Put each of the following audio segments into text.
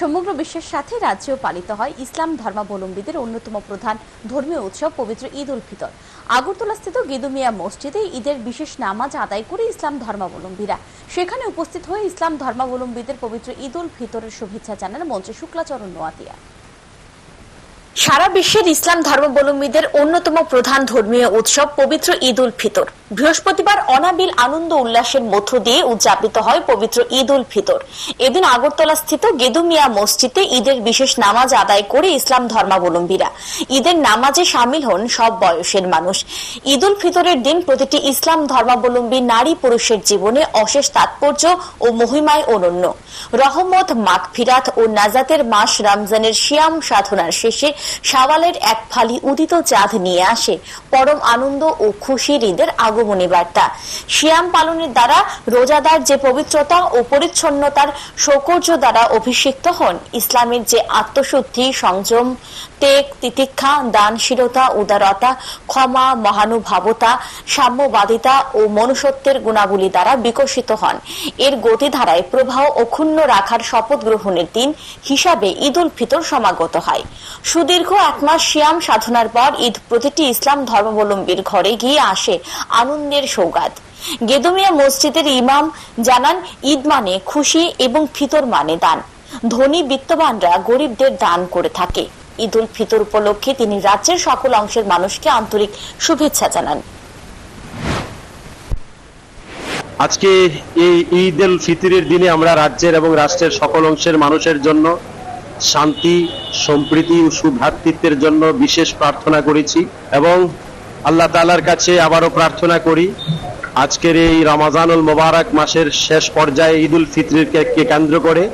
সমগ্র বিশ্বের সাথে রাজ্যেও পালিত হয় ইসলাম ধর্মাবলম্বীদের অন্যতম প্রধান ধর্মীয় উৎসব পবিত্র ঈদ উল ফিতর। আগরতলাস্থিত গেদুমিয়া মসজিদে ঈদের বিশেষ নামাজ আদায় করে ইসলাম ধর্মাবলম্বীরা। সেখানে উপস্থিত হয়ে ইসলাম ধর্মাবলম্বীদের পবিত্র ঈদ উল ফিতরের শুভেচ্ছা জানান মন্ত্রী শুক্লাচরণ নোয়াতিয়া। সারা বিশ্বের ইসলাম ধর্মাবলম্বীদের অন্যতম প্রধান ধর্মীয় উৎসব পবিত্র ঈদ উল ফিতর। বৃহস্পতিবার অনাবিল আনন্দ উল্লাসের মধ্য দিয়ে উদযাপিত হয় পবিত্র ঈদ উল ফিতর। এদিন আগরতলা স্থিত গেদুমিয়া মসজিদে ঈদের বিশেষ নামাজ আদায় করে ইসলাম ধর্মাবলম্বীরা। ঈদের নামাজে সামিল হন সব বয়সের মানুষ। ঈদ উল ফিতরের দিন প্রতিটি ইসলাম ধর্মাবলম্বী নারী পুরুষের জীবনে অশেষ তাৎপর্য ও মহিমায় অনন্য। রহমত, মাগফিরাত ও নাজাতের মাস রমজানের শিয়াম সাধনার শেষে শাওয়ালের এক ফালি উদিত চাঁদ নিয়ে আসে। পরম আনন্দ ও খুশির ঈদের আগমনী বার্তা। শিয়াম পালনের দ্বারা রোজাদার যে পবিত্রতা ও পরিচ্ছন্নতার সৌকর্য দ্বারা অভিষিক্ত হন, ইসলামের যে আত্মশুদ্ধি, সংযম তেগ তিতিক্ষা, দানশীলতা, উদারতা, ক্ষমা, মহানুভাবতা, সাম্যবাদিতা ও মনুষ্যত্বের গুণাবলী দ্বারা বিকশিত হন। এর গতিধারায় প্রবাহ অক্ষুণ্ণ রাখার শপথ গ্রহণের দিন হিসাবে ঈদ উল ফিতর সমাগত হয়। সুদীর্ঘ এক মাস শিয়াম সাধনার পর ঈদ প্রতিটি ইসলাম ধর্মাবলম্বীর ঘরে গিয়ে আসে আনন্দের সৌগাত। গেদুমিয়া মসজিদের ইমাম জানান, ঈদ মানে খুশি এবং ফিতর মানে দান। ধনী বিত্তবানরা গরিবদের দান করে থাকে। ঈদ উল ফিতর উপলক্ষে তিনি রাজ্যের সকল অংশের মানুষকে আন্তরিক শুভেচ্ছা জানান। আজকে এই ঈদ উল ফিতরের দিনে আমরা রাজ্যের এবং রাষ্ট্রের সকল অংশের মানুষের জন্য শান্তি, সম্প্রীতি ও সুভ্রাতৃত্বের জন্য বিশেষ প্রার্থনা করেছি এবং আল্লাহ তাআলার কাছে আবারও প্রার্থনা করি, আজকের এই রমাজানুল মোবারক মাসের শেষ পর্যায়ে ঈদ উল ফিতরকে কেন্দ্র করে?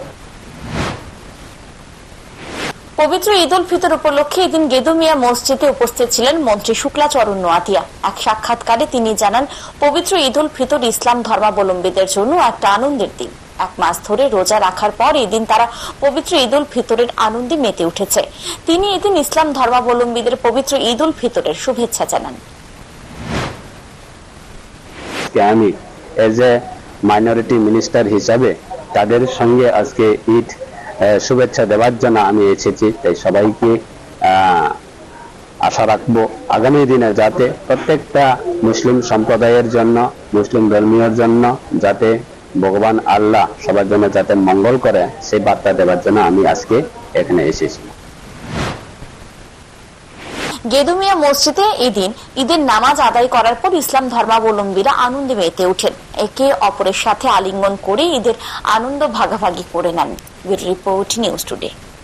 পবিত্র ঈদ উল ফিতর উপলক্ষে এদিন গেদুমিয়া মসজিদে উপস্থিত ছিলেন মন্ত্রী শুক্লাচরণ নোয়াতিয়া। এক সাক্ষাৎকারে তিনি জানান, পবিত্র ঈদ উল ফিতর ইসলাম ধর্মাবলম্বীদের জন্য একটা আনন্দের দিন। এক মাস ধরে রোজা রাখার পর এদিন তারা পবিত্র ঈদ উল ফিতরের আনন্দে মেতে উঠেছে। তিনি এদিন ইসলাম ধর্মাবলম্বীদের পবিত্র ঈদ উল ফিতরের শুভেচ্ছা জানান। আমি এজ এ মাইনরিটি মিনিস্টার হিসাবে তাদের সঙ্গে আজকে ঈদ শুভেচ্ছা দেওয়ার জন্য আমি এসেছি। তাই সবাইকে আশা রাখব আগামী দিনে যাতে প্রত্যেকটা মুসলিম সম্প্রদায়ের জন্য, মুসলিম ধর্মীয়র জন্য যাতে ভগবান আল্লাহ সবার জন্য যাতে মঙ্গল করে, সেই বার্তা দেওয়ার জন্য আমি আজকে এখানে এসেছি। গেদুমিয়া মসজিদে এদিন ঈদের নামাজ আদায় করার পর ইসলাম ধর্মাবলম্বীরা আনন্দে মেতে ওঠেন। একে অপরের সাথে আলিঙ্গন করে ঈদের আনন্দ ভাগাভাগি করে নেন। Report news today.